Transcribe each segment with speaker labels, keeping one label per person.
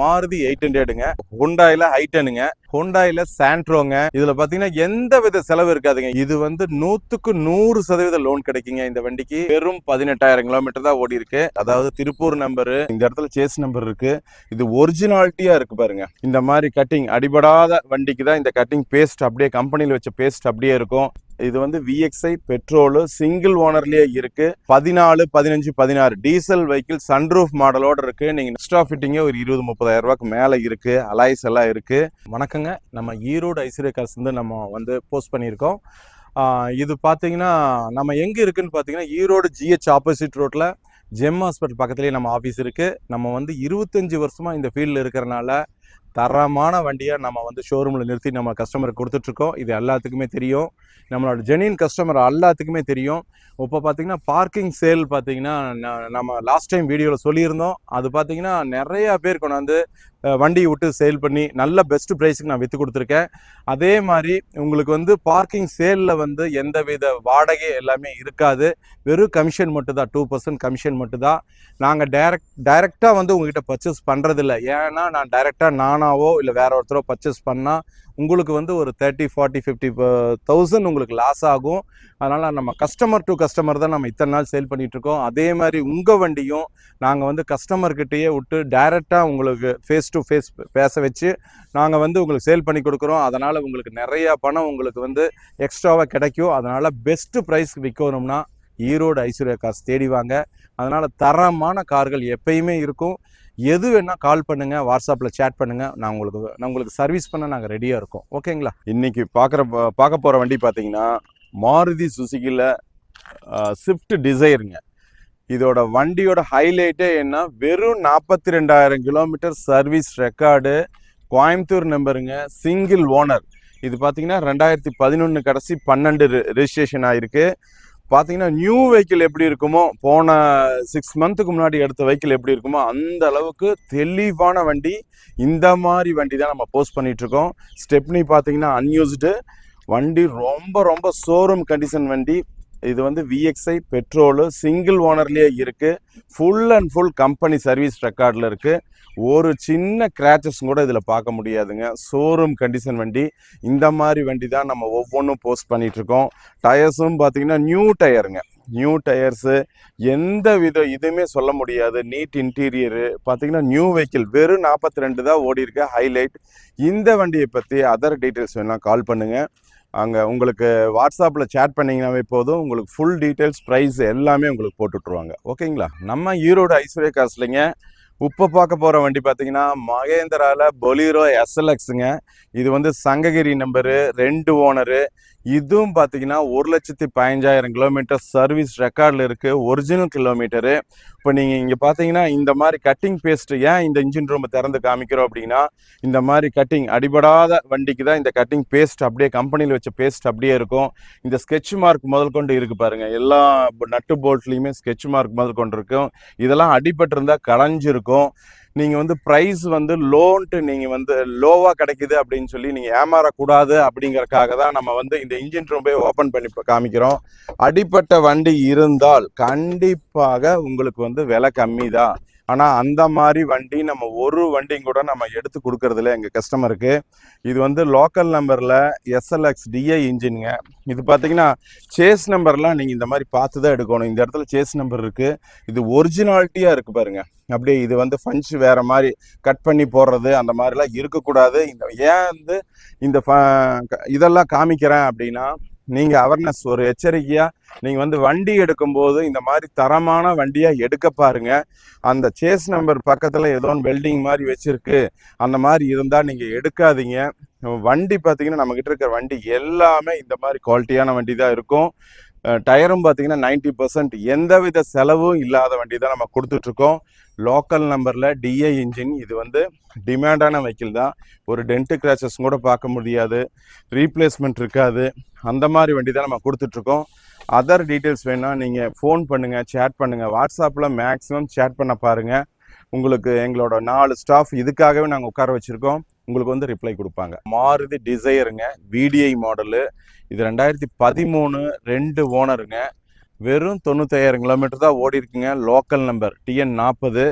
Speaker 1: Maruti eight ஹண்ட்ரடுங்க ஹுண்டாயில ஹைட்டனுங்க ஹுண்டாயில சாண்ட்ரோங்க இதுல பாத்தீங்கன்னா எந்த வித செலவு இருக்காதுங்க. இது வந்து நூத்துக்கு நூறு சதவீத லோன் கிடைக்குங்க இந்த வண்டிக்கு. வெறும் பதினெட்டாயிரம் கிலோமீட்டர் தான் ஓடி இருக்கு. அதாவது திருப்பூர் நம்பரு இந்த இடத்துல சேஸ் நம்பர் இருக்கு. இது ஒரிஜினாலிட்டியா இருக்கு பாருங்க. இந்த மாதிரி கட்டிங் அடிபடாத வண்டிக்கு தான் இந்த கட்டிங் பேஸ்ட் அப்படியே கம்பெனியில் வச்ச பேஸ்ட் அப்படியே இருக்கும். இது வந்து விஎக்ஸ்ஐ பெட்ரோலு சிங்கிள் ஓனர்லேயே இருக்கு. பதினாலு பதினஞ்சு பதினாறு. டீசல் வெஹிக்கிள் சன்ரூஃப் மாடலோட இருக்கு. நீங்க எக்ஸ்ட்ரா ஃபிட்டிங்கே ஒரு இருபது முப்பதாயிரம் ரூபாய்க்கு மேலே இருக்கு. அலாய்ஸ் எல்லாம் இருக்கு. வணக்கங்க. நம்ம ஈரோடு ஐஸ்வர்யா காசு வந்து நம்ம வந்து போஸ்ட் பண்ணியிருக்கோம். இது பார்த்தீங்கன்னா நம்ம எங்கே இருக்குன்னு பார்த்தீங்கன்னா ஈரோடு ஜிஹெச் ஆப்போசிட் ரோட்டில் ஜெம் ஹாஸ்பிட்டல் பக்கத்துலேயே நம்ம ஆஃபீஸ் இருக்குது நம்ம வந்து இருபத்தஞ்சி வருஷமாக இந்த ஃபீல்டில் இருக்கிறனால தரமான வண்டியை நம்ம வந்து ஷோரூமில் நிறுத்தி நம்ம கஸ்டமருக்கு கொடுத்துட்ருக்கோம். இது எல்லாத்துக்குமே தெரியும். நம்மளோட ஜெனின் கஸ்டமர் எல்லாத்துக்குமே தெரியும். இப்போ பார்த்தீங்கன்னா பார்க்கிங் சேல் பார்த்தீங்கன்னா நம்ம லாஸ்ட் டைம் வீடியோவில் சொல்லியிருந்தோம். அது பார்த்தீங்கன்னா நிறையா பேர் கொண்டாந்து அஹ், வண்டி விட்டு சேல் பண்ணி நல்ல பெஸ்ட் ப்ரைஸுக்கு நான் விற்று கொடுத்துருக்கேன். அதே மாதிரி உங்களுக்கு வந்து பார்க்கிங் சேலில் வந்து எந்தவித வாடகை எல்லாமே இருக்காது. வெறும் கமிஷன் மட்டும் தான் டூ பர்சன்ட் கமிஷன் மட்டும்தான். நாங்கள் டைரக்ட் டைரெக்டாக வந்து உங்ககிட்ட பர்ச்சேஸ் பண்ணுறதில்ல ஏன்னா நான் டைரெக்டாக நானாவோ இல்லை வேற ஒருத்தரோ பர்ச்சேஸ் பண்ணால் உங்களுக்கு வந்து ஒரு தேர்ட்டி ஃபார்ட்டி ஃபிஃப்டி தௌசண்ட் உங்களுக்கு லாஸ் ஆகும். அதனால் நம்ம கஸ்டமர் டு கஸ்டமர் தான் நம்ம இத்தனை நாள் சேல் பண்ணிகிட்ருக்கோம் அதே மாதிரி உங்கள் வண்டியும் நாங்கள் வந்து கஸ்டமர்கிட்டயே விட்டு டைரெக்டாக உங்களுக்கு ஃபேஸ் டு ஃபேஸ் பேச வச்சு நாங்கள் வந்து உங்களுக்கு சேல் பண்ணி கொடுக்குறோம். அதனால் உங்களுக்கு நிறையா பணம் உங்களுக்கு வந்து எக்ஸ்ட்ராவாக கிடைக்கும். அதனால் பெஸ்ட்டு ப்ரைஸ் விற்கணும்னா ஈரோடு ஐஸ்வர்யா காசு தேடி வாங்க. அதனால் தரமான கார்கள் எப்பயுமே இருக்கும். எது வேணால் கால் பண்ணுங்கள் வாட்ஸ்அப்பில் சேட் பண்ணுங்கள் நான் உங்களுக்கு நான் உங்களுக்கு சர்வீஸ் பண்ண நாங்கள் ரெடியாக இருக்கோம். ஓகேங்களா இன்றைக்கி பார்க்குற பார்க்க போகிற வண்டி பார்த்தீங்கன்னா மாருதி சுசுகியில் ஸ்விஃப்ட் டிசைருங்க இதோட வண்டியோட ஹைலைட்டே என்ன? வெறும் நாற்பத்தி ரெண்டாயிரம் கிலோமீட்டர் சர்வீஸ் ரெக்கார்டு கோயம்புத்தூர் நம்பருங்க சிங்கிள் ஓனர் இது பார்த்தீங்கன்னா ரெண்டாயிரத்தி பதினொன்று கடைசி பன்னெண்டு ரெஜிஸ்ட்ரேஷன் ஆகிருக்கு பார்த்தீங்கன்னா நியூ வெஹிக்கிள் எப்படி இருக்குமோ போன சிக்ஸ் மந்த்துக்கு முன்னாடி எடுத்த வெஹிக்கிள் எப்படி இருக்குமோ அந்த அளவுக்கு தெளிவான வண்டி இந்த மாதிரி வண்டி தான் நம்ம போஸ்ட் பண்ணிகிட்ருக்கோம் இருக்கோம். ஸ்டெப்னி பார்த்தீங்கன்னா அன்யூஸ்டு வண்டி ரொம்ப ரொம்ப ஷோரூம் கண்டிஷன் வண்டி. இது வந்து விஎக்ஸ்ஐ பெட்ரோலு சிங்கிள் ஓனர்லேயே இருக்குது full and full company service ரெக்கார்டில் இருக்குது ஒரு சின்ன கிராச்சஸ் கூட இதில் பார்க்க முடியாதுங்க. ஷோரூம் கண்டிஷன் வண்டி. இந்த மாதிரி வண்டி தான் நம்ம ஒவ்வொன்றும் போஸ்ட் பண்ணிகிட்ருக்கோம் டயர்ஸும் பார்த்தீங்கன்னா நியூ டயருங்க நியூ டயர்ஸு எந்த வித இதுவுமே சொல்ல முடியாது. நீட் இன்டீரியரு பார்த்தீங்கன்னா நியூ வெஹிக்கிள் வெறும் நாற்பத்தி ரெண்டு தான் ஓடி ஹைலைட் இந்த வண்டியை பற்றி அதர் டீட்டெயில்ஸ் வேணால் கால் பண்ணுங்கள் அங்கே உங்களுக்கு வாட்ஸ்அப்பில் சேட் பண்ணிங்கனாவே போதும். உங்களுக்கு ஃபுல் டீட்டெயில்ஸ் ப்ரைஸ் எல்லாமே உங்களுக்கு போட்டு விட்ருவாங்க ஓகேங்களா நம்ம ஈரோடு ஐஸ்வர்யா காசுலிங்க இப்போ பார்க்க போகிற வண்டி பார்த்தீங்கன்னா மகேந்திராவில் பொலீரோ எஸ்எல்எக்ஸுங்க இது வந்து சங்ககிரி நம்பரு ரெண்டு ஓனரு. இதுவும் பார்த்தீங்கன்னா ஒரு லட்சத்தி பதினஞ்சாயிரம் கிலோமீட்டர் சர்வீஸ் ரெக்கார்டில் இருக்குது ஒரிஜினல் கிலோமீட்டரு. இப்போ நீங்கள் இங்கே பார்த்தீங்கன்னா இந்த மாதிரி கட்டிங் பேஸ்ட் ஏன் இந்த இன்ஜின் ரூமை திறந்து காமிக்கிறோம் அப்படின்னா இந்த மாதிரி கட்டிங் அடிபடாத வண்டிக்கு தான் இந்த கட்டிங் பேஸ்ட் அப்படியே கம்பெனியில் வச்ச பேஸ்ட் அப்படியே இருக்கும். இந்த ஸ்கெட்ச் மார்க் முதல் கொண்டு இருக்குது பாருங்கள் எல்லா நட்டு போல்ட்லேயுமே ஸ்கெட்ச் மார்க் முதல் கொண்டு இருக்கும். இதெல்லாம் அடிபட்டிருந்தால் களைஞ்சிருக்கும். நீங்கள் வந்து ப்ரைஸ் வந்து லோன்ட்டு நீங்கள் வந்து லோவாக கிடைக்குது அப்படின்னு சொல்லி நீங்கள் ஏமாறக்கூடாது அப்படிங்கறக்காக தான் நம்ம வந்து இந்த இன்ஜின் ரூம்பே ஓப்பன் பண்ணி காமிக்கிறோம். அடிப்பட்ட வண்டி இருந்தால் கண்டிப்பாக உங்களுக்கு வந்து விலை கம்மி தான் ஆனால் அந்த மாதிரி வண்டி நம்ம ஒரு வண்டியும் கூட நம்ம எடுத்து கொடுக்கறதில்ல எங்கள் கஸ்டமருக்கு. இது வந்து லோக்கல் நம்பரில் எஸ்எல்எக்ஸ் டிஐ இன்ஜினுங்க. இது பார்த்தீங்கன்னா சேஸ் நம்பர்லாம் நீங்கள் இந்த மாதிரி பார்த்து தான் எடுக்கணும். இந்த இடத்துல சேஸ் நம்பர் இருக்குது இது ஒரிஜினாலிட்டியாக இருக்குது பாருங்கள் அப்படியே இது வந்து ஃபங்க்ஷ் வேறு மாதிரி கட் பண்ணி போடுறது அந்த மாதிரிலாம் இருக்கக்கூடாது. இந்த ஏன் வந்து இந்த ஃப- இதெல்லாம் காமிக்கிறேன் அப்படின்னா நீங்கள் அவேர்னஸ் ஒரு எச்சரிக்கையாக நீங்கள் வந்து வண்டி எடுக்கும்போது இந்த மாதிரி தரமான வண்டியாக எடுக்க பாருங்க. அந்த சேஸ் நம்பர் பக்கத்தில் ஏதோ ஒன்று வெல்டிங் மாதிரி வச்சிருக்கு. அந்த மாதிரி இருந்தால் நீங்கள் எடுக்காதீங்க. வண்டி பார்த்தீங்கன்னா நம்மக்கிட்ட இருக்கிற வண்டி எல்லாமே இந்த மாதிரி குவாலிட்டியான வண்டி தான் இருக்கும். டயரும் பார்த்தீங்கன்னா நைன்டி பர்சன்ட் எந்தவித செலவும் இல்லாத வண்டி தான் நம்ம கொடுத்துட்ருக்கோம். லோக்கல் நம்பரில் டிஏ இன்ஜின் இது வந்து டிமாண்டான வெஹிக்கிள் தான். ஒரு டென்ட்டு கிராச்சஸ் கூட பார்க்க முடியாது. ரீப்ளேஸ்மெண்ட் இருக்காது. அந்த மாதிரி வண்டி தான் நம்ம கொடுத்துட்ருக்கோம். அதர் டீட்டெயில்ஸ் வேணால் நீங்கள் ஃபோன் பண்ணுங்கள் சேட் பண்ணுங்கள் வாட்ஸ்அப்பில் மேக்ஸிமம் சேட் பண்ண பாருங்கள் உங்களுக்கு எங்களோட நாலு ஸ்டாஃப் இதுக்காகவே நாங்கள் உட்கார வச்சுருக்கோம். உங்களுக்கு வந்து ரிப்ளை கொடுப்பாங்க. மாருதி டிசைருங்க விடிஐ மாடலு இது ரெண்டாயிரத்தி பதிமூணு ரெண்டு ஓனருங்க. வெறும் தொண்ணூத்தாயிரம் கிலோமீட்டர் தான் ஓடி இருக்குங்க. லோக்கல் நம்பர் டிஎன் நாற்பது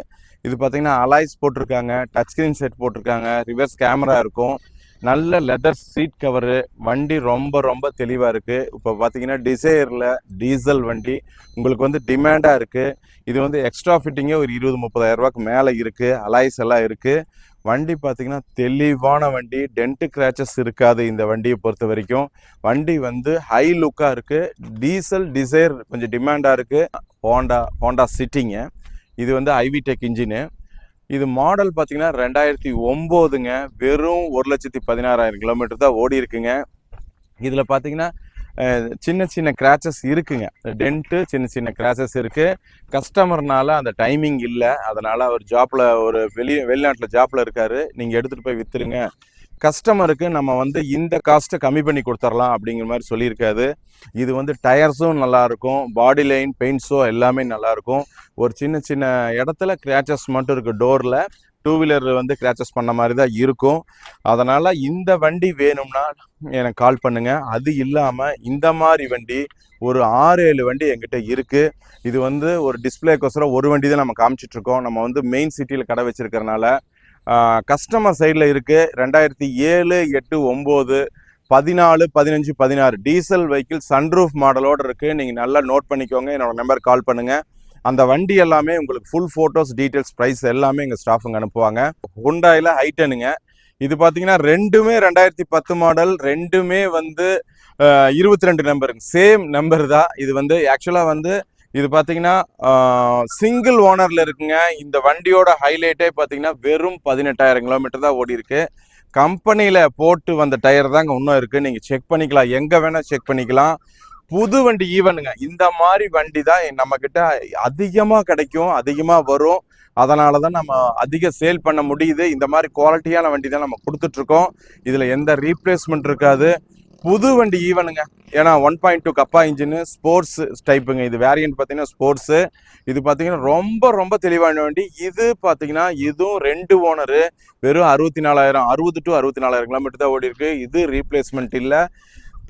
Speaker 1: இது பார்த்தீங்கன்னா அலாய்ஸ் போட்டிருக்காங்க. டச் ஸ்க்ரீன் செட் போட்டிருக்காங்க. ரிவர்ஸ் கேமரா இருக்கும். நல்ல லெதர் சீட் கவரு வண்டி ரொம்ப ரொம்ப தெளிவாக இருக்குது இப்போ பார்த்தீங்கன்னா டிசைரில் டீசல் வண்டி உங்களுக்கு வந்து டிமாண்டாக இருக்குது இது வந்து எக்ஸ்ட்ரா ஃபிட்டிங்கே ஒரு இருபது முப்பதாயிரம் ரூபாய்க்கு மேலே இருக்குது அலாய்ஸ் எல்லாம் இருக்குது வண்டி பார்த்தீங்கன்னா தெளிவான வண்டி டென்ட்டு கிராச்சஸ் இருக்காது இந்த வண்டியை பொறுத்த வரைக்கும். வண்டி வந்து ஹை லுக்காக இருக்குது டீசல் டிசைர் கொஞ்சம் டிமாண்டாக இருக்குது ஹோண்டா ஹோண்டா சிட்டிங்க இது வந்து ஐவி டெக் இன்ஜினு இது மாடல் பார்த்தீங்கன்னா ரெண்டாயிரத்தி ஒம்போதுங்க. வெறும் ஒரு லட்சத்தி பதினாறாயிரம் கிலோமீட்டர் தான் ஓடி இருக்குங்க. இதில் பார்த்தீங்கன்னா சின்ன சின்ன கிராச்சஸ் இருக்குங்க. டென்ட்டு சின்ன சின்ன கிராச்சஸ் இருக்குது கஸ்டமர்னால அந்த டைமிங் இல்லை. அதனால் அவர் ஜாப்பில் ஒரு வெளி வெளிநாட்டில் ஜாப்பில் இருக்காரு. நீங்கள் எடுத்துகிட்டு போய் விற்றுருங்க கஸ்டமருக்கு நம்ம வந்து இந்த காஸ்ட்டை கம்மி பண்ணி கொடுத்துடலாம் அப்படிங்கிற மாதிரி சொல்லியிருக்காது இது வந்து டயர்ஸும் நல்லாயிருக்கும் பாடி லைன் பெயிண்ட்ஸோ எல்லாமே நல்லாயிருக்கும். ஒரு சின்ன சின்ன இடத்துல கிராச்சஸ் மட்டும் இருக்கு டோரில் டூ வீலர் வந்து கிராச்சஸ் பண்ண மாதிரி தான் இருக்கும். அதனால் இந்த வண்டி வேணும்னா எனக்கு கால் பண்ணுங்கள் அது இல்லாமல் இந்த மாதிரி வண்டி ஒரு ஆறு ஏழு வண்டி எங்கிட்ட இருக்குது இது வந்து ஒரு டிஸ்பிளேக்கோசரம் ஒரு வண்டி தான் நம்ம காமிச்சிட்டு இருக்கோம். நம்ம வந்து மெயின் சிட்டியில் கடை வச்சிருக்கறனால கஸ்டமர் சைடில் இருக்குது ரெண்டாயிரத்தி ஏழு எட்டு ஒம்பது பதினாலு பதினஞ்சு பதினாறு. டீசல் வெஹிக்கிள் சன்ரூஃப் மாடலோடு இருக்குது நீங்கள் நல்லா நோட் பண்ணிக்கோங்க. என்னோடய நம்பர் கால் பண்ணுங்கள் அந்த வண்டி எல்லாமே உங்களுக்கு ஃபுல் ஃபோட்டோஸ் டீட்டெயில்ஸ் ப்ரைஸ் எல்லாமே எங்கள் ஸ்டாஃபுங்க அனுப்புவாங்க. ஹுண்டாயில் ஹைட்டனுங்க இது பார்த்தீங்கன்னா ரெண்டுமே ரெண்டாயிரத்தி பத்து மாடல் ரெண்டுமே வந்து இருபத்தி ரெண்டு நம்பருங்க சேம் நம்பர் தான். இது வந்து ஆக்சுவலாக வந்து இது பார்த்தீங்கன்னா சிங்கிள் ஓனரில் இருக்குங்க. இந்த வண்டியோட ஹைலைட்டே பார்த்தீங்கன்னா வெறும் பதினெட்டாயிரம் கிலோமீட்டர் தான் ஓடி இருக்கு கம்பெனியில் போட்டு வந்த டயர் தாங்க இன்னும் இருக்குது நீங்கள் செக் பண்ணிக்கலாம். எங்கே வேணால் செக் பண்ணிக்கலாம். புது வண்டி ஈவனுங்க இந்த மாதிரி வண்டி தான் நம்மக்கிட்ட அதிகமாக கிடைக்கும் அதிகமாக வரும். அதனால தான் நம்ம அதிக சேல் பண்ண முடியுது. இந்த மாதிரி குவாலிட்டியான வண்டி தான் நம்ம கொடுத்துட்ருக்கோம் இதில் எந்த ரீப்ளேஸ்மெண்ட் இருக்காது. புது வண்டி ஈவனுங்க. ஏன்னா one point two Kappa engine sports டைப்புங்க இது வேரியன்ட் பார்த்தீங்கன்னா ஸ்போர்ட்ஸு இது பார்த்தீங்கன்னா ரொம்ப ரொம்ப தெளிவான வண்டி. இது பார்த்தீங்கன்னா இதுவும் ரெண்டு ஓனரு வெறும் அறுபத்தி நாலாயிரம் அறுபது டு அறுபத்தி நாலாயிரம் கிலோமீட்டர் தான் ஓடி இருக்கு இது ரீப்ளேஸ்மெண்ட் இல்லை.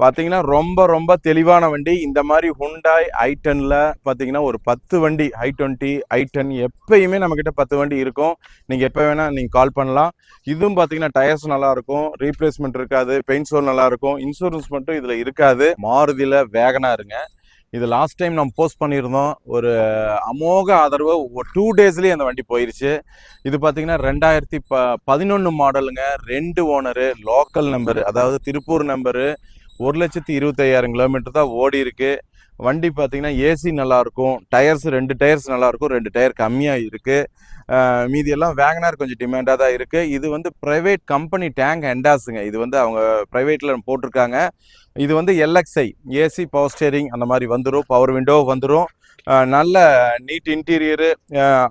Speaker 1: பார்த்தீங்கன்னா ரொம்ப ரொம்ப தெளிவான வண்டி. இந்த மாதிரி ஹுண்டாய் ஐ டெனில் பார்த்தீங்கன்னா ஒரு பத்து வண்டி ஐ டுவெண்ட்டி ஐ டென் எப்பயுமே நம்மக்கிட்ட பத்து வண்டி இருக்கும். நீங்கள் எப்போ வேணால் நீங்கள் கால் பண்ணலாம். இதுவும் பார்த்தீங்கன்னா டயர்ஸ் நல்லாயிருக்கும். ரீப்ளேஸ்மெண்ட் இருக்காது. பெயிண்ட் சோல் நல்லாயிருக்கும். இன்சூரன்ஸ் மட்டும் இதில் இருக்காது. மாருதியில் வேகனாக இருங்க. இது லாஸ்ட் டைம் நம்ம போஸ்ட் பண்ணியிருந்தோம். ஒரு அமோக ஆதரவு. ஒரு டூ டேஸ்லேயே அந்த வண்டி போயிருச்சு. இது பார்த்தீங்கன்னா ரெண்டாயிரத்தி ப பதினொன்று மாடலுங்க ரெண்டு ஓனரு லோக்கல் நம்பரு அதாவது திருப்பூர் நம்பரு ஒரு லட்சத்தி இருபத்தையாயிரம் கிலோமீட்டர் தான் ஓடி இருக்கு. வண்டி பார்த்தீங்கன்னா ஏசி நல்லாயிருக்கும் டயர்ஸ் ரெண்டு டயர்ஸ் நல்லாயிருக்கும் ரெண்டு டயர் கம்மியாக இருக்குது மீதியெல்லாம் வேகனார் கொஞ்சம் டிமாண்டாக தான் இருக்குது இது வந்து ப்ரைவேட் கம்பெனி டேங்க் ஹெண்டாஸுங்க இது வந்து அவங்க ப்ரைவேட்டில் போட்டிருக்காங்க. இது வந்து எல்எக்ஸ்ஐ ஏசி பவர் ஸ்டேரிங் அந்த மாதிரி வந்துடும் பவர் விண்டோ வந்துடும் நல்ல நீட் இன்டீரியரு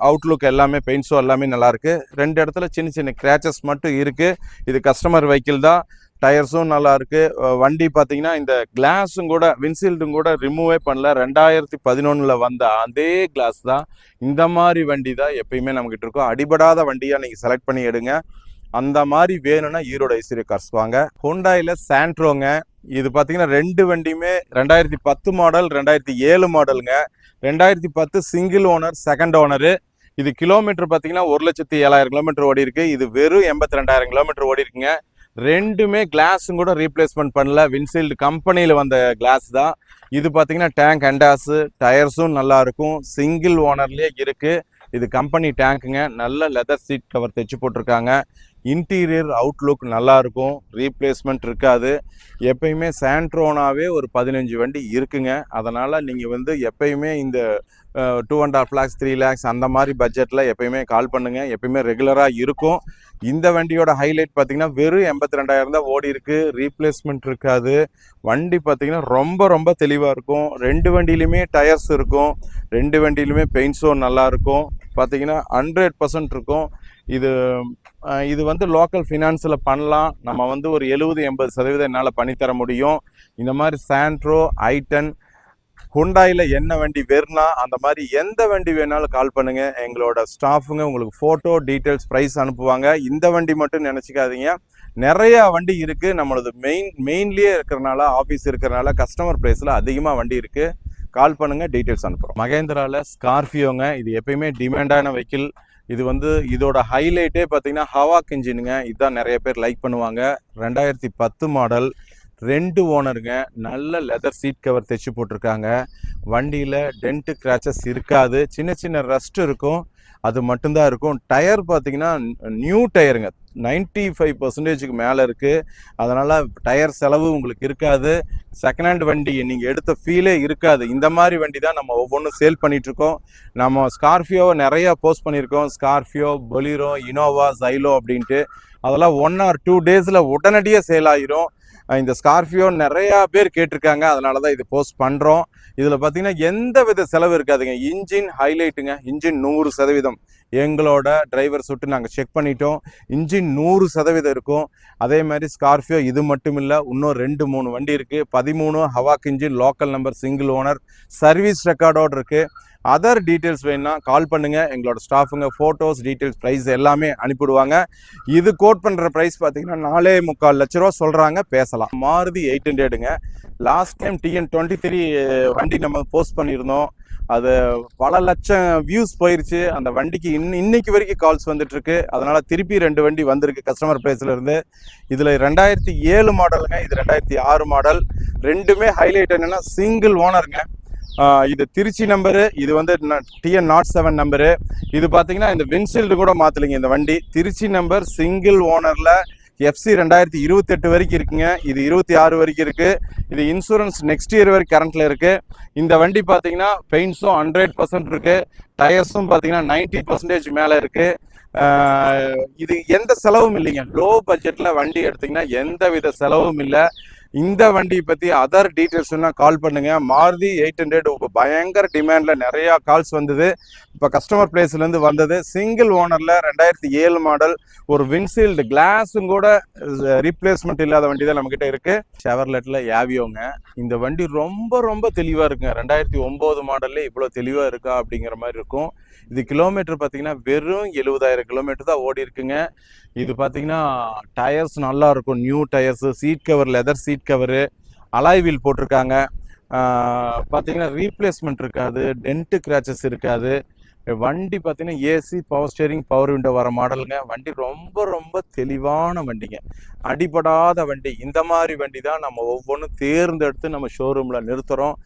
Speaker 1: அவுட்லுக் எல்லாமே பெயிண்ட்ஸும் எல்லாமே நல்லாயிருக்கு ரெண்டு இடத்துல சின்ன சின்ன கிராச்சஸ் மட்டும் இருக்குது இது கஸ்டமர் வெஹிக்கிள் தான். டயர்ஸும் நல்லா இருக்கு வண்டி பார்த்தீங்கன்னா இந்த கிளாஸும் கூட வின்சீல்டும் கூட ரிமூவே பண்ணல. ரெண்டாயிரத்தி பதினொன்றில் வந்த அதே கிளாஸ் தான். இந்த மாதிரி வண்டி தான் எப்பயுமே நம்மகிட்ட இருக்கும். அடிபடாத வண்டியாக நீங்கள் செலக்ட் பண்ணி எடுங்க. அந்த மாதிரி வேணும்னா ஈரோடு ஐஸ்வர்ய கார்ஸ் வாங்க. ஹோண்டாயில் சாண்ட்ரோங்க இது பார்த்தீங்கன்னா ரெண்டு வண்டியுமே ரெண்டாயிரத்தி பத்து மாடல் ரெண்டாயிரத்தி ஏழு மாடலுங்க ரெண்டாயிரத்தி பத்து சிங்கிள் ஓனர் செகண்ட் ஓனரு இது கிலோமீட்டர் பார்த்தீங்கன்னா ஒரு லட்சத்தி ஏழாயிரம் கிலோமீட்டர் ஓடி இருக்கு இது வெறும் எண்பத்தி ரெண்டாயிரம் கிலோமீட்டர் ஓடி இருக்குங்க ரெண்டுமே கிளாஸும் கூட ரீப்ளேஸ்மெண்ட் பண்ணல. வின்சீல்டு கம்பெனியில் வந்த கிளாஸ் தான். இது பார்த்தீங்கன்னா டேங்க் அண்டாஸு டயர்ஸும் நல்லாயிருக்கும் சிங்கிள் ஓனர்லேயே இருக்குது இது கம்பெனி டேங்க்குங்க நல்ல லெதர் சீட் கவர் தைச்சு போட்டிருக்காங்க. இன்டீரியர் அவுட்லுக் நல்லாயிருக்கும் ரீப்ளேஸ்மெண்ட் இருக்காது. எப்பயுமே சாண்ட்ரோனாவே ஒரு பதினஞ்சு வண்டி இருக்குங்க. அதனால் நீங்கள் வந்து எப்பயுமே இந்த two and half lakhs three lakhs அந்த மாதிரி பட்ஜெட்டில் எப்பயுமே கால் பண்ணுங்கள் எப்பயுமே ரெகுலராக இருக்கும். இந்த வண்டியோட ஹைலைட் பார்த்தீங்கன்னா வெறும் எண்பத்தி ரெண்டாயிரம் தான் ஓடி இருக்குது ரீப்ளேஸ்மெண்ட் இருக்காது. வண்டி பார்த்தீங்கன்னா ரொம்ப ரொம்ப தெளிவாக இருக்கும். ரெண்டு வண்டியிலுமே டயர்ஸ் இருக்கும். ரெண்டு வண்டியிலுமே பெயிண்ட்ஸும் நல்லா நல்லாயிருக்கும் பார்த்தீங்கன்னா ஹண்ட்ரட் பர்சன்ட் இருக்கும். இது இது வந்து லோக்கல் ஃபினான்ஸில் பண்ணலாம். நம்ம வந்து ஒரு எழுபது எண்பது சதவீதம் என்னால் பண்ணித்தர முடியும். இந்த மாதிரி சாண்ட்ரோ ஐட்டன் ஹுண்டாயில் என்ன வண்டி வேணும்னா அந்த மாதிரி எந்த வண்டி வேணாலும் கால் பண்ணுங்கள் எங்களோட ஸ்டாஃபுங்க உங்களுக்கு ஃபோட்டோ டீட்டெயில்ஸ் ப்ரைஸ் அனுப்புவாங்க. இந்த வண்டி மட்டும் நினச்சிக்காதீங்க. நிறையா வண்டி இருக்குது நம்மளது மெயின் மெயின்லேயே இருக்கிறனால ஆஃபீஸ் இருக்கிறனால கஸ்டமர் ப்ரைஸில் அதிகமாக வண்டி இருக்குது கால் பண்ணுங்க டீட்டெயில்ஸ் அனுப்புகிறோம் மகேந்திராவில் ஸ்கார்பியோங்க இது எப்பயுமே டிமாண்டான வெஹிக்கிள் இது வந்து இதோட ஹைலைட்டே பார்த்தீங்கன்னா ஹவாக் இன்ஜினுங்க இதுதான் நிறைய பேர் லைக் பண்ணுவாங்க. ரெண்டாயிரத்தி பத்து மாடல் ரெண்டு ஓனருங்க. நல்ல லெதர் சீட் கவர் தைச்சு போட்டிருக்காங்க. வண்டியில் டென்ட்டு கிராச்சஸ் இருக்காது. சின்ன சின்ன ரஸ்ட் இருக்கும். அது மட்டும்தான் இருக்கும். டயர் பார்த்தீங்கன்னா நியூ டயருங்க 95% ஃபைவ் பர்சன்டேஜுக்கு மேலே இருக்குது அதனால் டயர் செலவு உங்களுக்கு இருக்காது. செகண்ட் ஹேண்ட் வண்டி நீங்கள் எடுத்த ஃபீலே இருக்காது. இந்த மாதிரி வண்டி தான் நம்ம ஒவ்வொன்றும் சேல் பண்ணிகிட்ருக்கோம் நம்ம ஸ்கார்பியோவை நிறையா போஸ்ட் பண்ணியிருக்கோம். ஸ்கார்பியோ பொலிரோ இனோவா ஜைலோ அப்படின்ட்டு. அதெல்லாம் ஒன் ஆர் டூ டேஸில் உடனடியாக சேல் ஆகிரும் இந்த ஸ்கார்பியோ நிறையா பேர் கேட்டிருக்காங்க. அதனால தான் இது போஸ்ட் பண்ணுறோம் இதில் பார்த்தீங்கன்னா எந்த வித செலவு இருக்காதுங்க இன்ஜின் ஹைலைட்டுங்க இன்ஜின் நூறு சதவீதம். எங்களோட டிரைவர் சுட்டு நாங்கள் செக் பண்ணிட்டோம். இன்ஜின் நூறு சதவீதம் இருக்கும். அதே மாதிரி ஸ்கார்பியோ இது மட்டும் இல்லை இன்னும் ரெண்டு மூணு வண்டி இருக்குது பதிமூணு havoc engine local number single owner service ரெக்கார்டோடு இருக்குது அதர் டீட்டெயில்ஸ் வேணும்னா கால் பண்ணுங்கள் எங்களோட ஸ்டாஃபுங்க ஃபோட்டோஸ் டீட்டெயில்ஸ் ப்ரைஸ் எல்லாமே அனுப்பிடுவாங்க இது கோட் பண்ணுற ப்ரைஸ் பார்த்தீங்கன்னா நாலே முக்கால் லட்ச ரூபா சொல்கிறாங்க பேசலாம். Maruti eight ஹண்ட்ரடுங்க. Last time TN twenty three வண்டி நம்ம போஸ்ட் பண்ணியிருந்தோம். அது பல லட்சம் வியூஸ் போயிருச்சு. அந்த வண்டிக்கு இன் இன்னைக்கு வரைக்கும் கால்ஸ் வந்துட்டு இருக்கு அதனால திருப்பி ரெண்டு வண்டி வந்திருக்கு கஸ்டமர் பிளேஸ்ல இருந்து. இதுல ரெண்டாயிரத்தி ஏழு மாடலுங்க இது ரெண்டாயிரத்தி ஆறு மாடல் ரெண்டுமே ஹைலைட் என்னன்னா சிங்கிள் ஓனருங்க இது திருச்சி நம்பரு இது வந்து டிஎன் நாட் செவன் நம்பரு இது பார்த்தீங்கன்னா இந்த வின்ஷீல்டு கூட மாற்றலைங்க இந்த வண்டி. திருச்சி நம்பர் சிங்கிள் ஓனரில் எஃப்சி ரெண்டாயிரத்தி இருபத்தெட்டு வரைக்கும் இருக்குங்க. இது இருபத்தி ஆறு வரைக்கும் இருக்கு. இது இன்சூரன்ஸ் நெக்ஸ்ட் இயர் வரைக்கும் கரண்ட்ல இருக்கு. இந்த வண்டி பார்த்தீங்கன்னா பெயிண்ட்ஸும் ஹண்ட்ரட் பர்சன்ட் இருக்கு. டயர்ஸும் பார்த்தீங்கன்னா நைன்டி பர்சன்டேஜ் மேலே இருக்கு. இது எந்த செலவும் இல்லைங்க. லோ பட்ஜெட்ல வண்டி எடுத்தீங்கன்னா எந்த வித செலவும் இல்லை. இந்த வண்டியை பற்றி அதர் டீட்டெயில்ஸ்னா கால் பண்ணுங்க. மாருதி எயிட் ஹண்ட்ரட் பயங்கர டிமாண்டில் நிறையா கால்ஸ் வந்தது. இப்போ கஸ்டமர் பிளேஸ்லேருந்து வந்தது. சிங்கிள் ஓனரில் ரெண்டாயிரத்தி ஏழு மாடல் ஒரு வின்சீல்டு கிளாஸும் கூட ரீப்ளேஸ்மெண்ட் இல்லாத வண்டி தான் நம்மக்கிட்ட இருக்குது ஷெவர்லெட்ல யாவியோங்க. இந்த வண்டி ரொம்ப ரொம்ப தெளிவாக இருக்குங்க. ரெண்டாயிரத்தி ஒம்பது மாடல்ல இவ்வளோ தெளிவாக இருக்கா அப்படிங்கிற மாதிரி இருக்கும். இது கிலோமீட்டர் பார்த்தீங்கன்னா வெறும் எழுபதாயிரம் கிலோமீட்டர் தான் ஓடி இருக்குங்க இது பார்த்தீங்கன்னா டயர்ஸ் நல்லா இருக்கும். New tyres seat cover leather seat cover alloy wheel போட்டிருக்காங்க. பார்த்தீங்கன்னா ரீப்ளேஸ்மெண்ட் இருக்காது டென்ட்டு கிராச்சஸ் இருக்காது. வண்டி பார்த்தீங்கன்னா AC power steering power window வர மாடலுங்க வண்டி ரொம்ப ரொம்ப தெளிவான வண்டிங்க. அடிபடாத வண்டி. இந்த மாதிரி வண்டி தான் நம்ம ஒவ்வொன்றும் தேர்ந்தெடுத்து நம்ம ஷோரூமில் நிறுத்துகிறோம்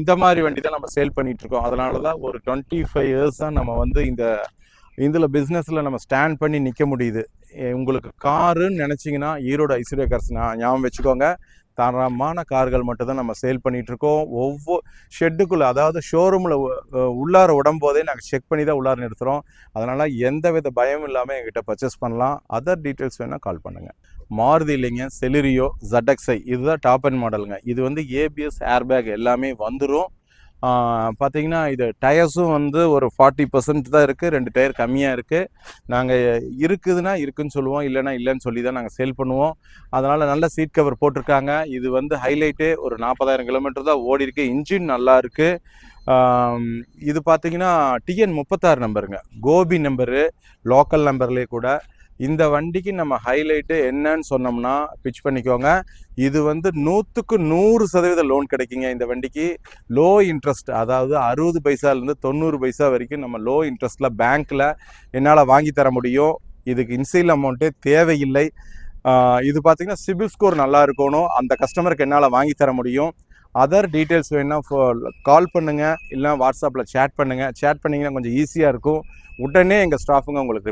Speaker 1: இந்த மாதிரி வண்டி தான் நம்ம சேல் பண்ணிகிட்ருக்கோம் இருக்கோம். அதனால தான் ஒரு டுவெண்ட்டி ஃபைவ் இயர்ஸாக நம்ம வந்து இந்த இதில் பிஸ்னஸில் நம்ம ஸ்டாண்ட் பண்ணி நிற்க முடியுது. உங்களுக்கு காருன்னு நினச்சிங்கன்னா ஈரோடு ஐஸ்வர்யா கார்ஸ் ஞாபகம் வச்சுக்கோங்க. தரமான கார்கள் மட்டும் தான் நம்ம சேல் பண்ணிகிட்ருக்கோம் ஒவ்வொரு ஷெட்டுக்குள்ளே அதாவது ஷோரூமில் உள்ளார உடம்போதே நாங்கள் செக் பண்ணி தான் உள்ளார நிறுத்துகிறோம் அதனால் எந்த வித பயமும் இல்லாமல் எங்கிட்ட பர்ச்சேஸ் பண்ணலாம். அதர் டீட்டெயில்ஸ் வேணால் கால் பண்ணுங்கள் மாருதி இல்லைங்க செலிரியோ ZXi இதுதான் டாப் அண்ட் மாடலுங்க இது வந்து ஏபிஎஸ் ஏர்பேக் எல்லாமே வந்துடும் பார்த்தீங்கன்னா இது டயர்ஸும் வந்து ஒரு ஃபார்ட்டி பர்சன்ட் தான் இருக்குது ரெண்டு டயர் கம்மியாக இருக்குது நாங்கள் இருக்குதுன்னா இருக்குன்னு சொல்லுவோம். இல்லைனா இல்லைன்னு சொல்லி தான் நாங்கள் சேல் பண்ணுவோம். அதனால் நல்ல சீட் கவர் போட்டிருக்காங்க. இது வந்து ஹைலைட்டு ஒரு நாற்பதாயிரம் கிலோமீட்டர் தான் ஓடி இருக்கு. இன்ஜின் நல்லா இருக்குது இது பார்த்தீங்கன்னா டிஎன் முப்பத்தாறு நம்பருங்க. கோபி நம்பரு லோக்கல் நம்பர்லேயே கூட. இந்த வண்டிக்கு நம்ம ஹைலைட்டு என்னன்னு சொன்னோம்னா பிச் பண்ணிக்கோங்க. இது வந்து நூற்றுக்கு நூறு சதவீத லோன் கிடைக்குங்க இந்த வண்டிக்கு. லோ இன்ட்ரெஸ்ட் அதாவது அறுபது பைசாலேருந்து தொண்ணூறு பைசா வரைக்கும் நம்ம லோ இன்ட்ரெஸ்ட்டில் பேங்க்கில் என்னால் வாங்கி தர முடியும். இதுக்கு இன்சைல் அமௌண்ட்டே தேவையில்லை. இது பார்த்தீங்கன்னா சிபில் ஸ்கோர் நல்லா இருக்கணும். அந்த கஸ்டமருக்கு என்னால் வாங்கி தர முடியும். அதர் டீட்டெயில்ஸ் வேணுன்னா கால் பண்ணுங்கள் இல்லைனா வாட்ஸ்அப்பில் சேட் பண்ணுங்கள் சேட் பண்ணிங்கன்னா கொஞ்சம் ஈஸியாக இருக்கும். உடனே எங்கள் ஸ்டாஃபுங்க உங்களுக்கு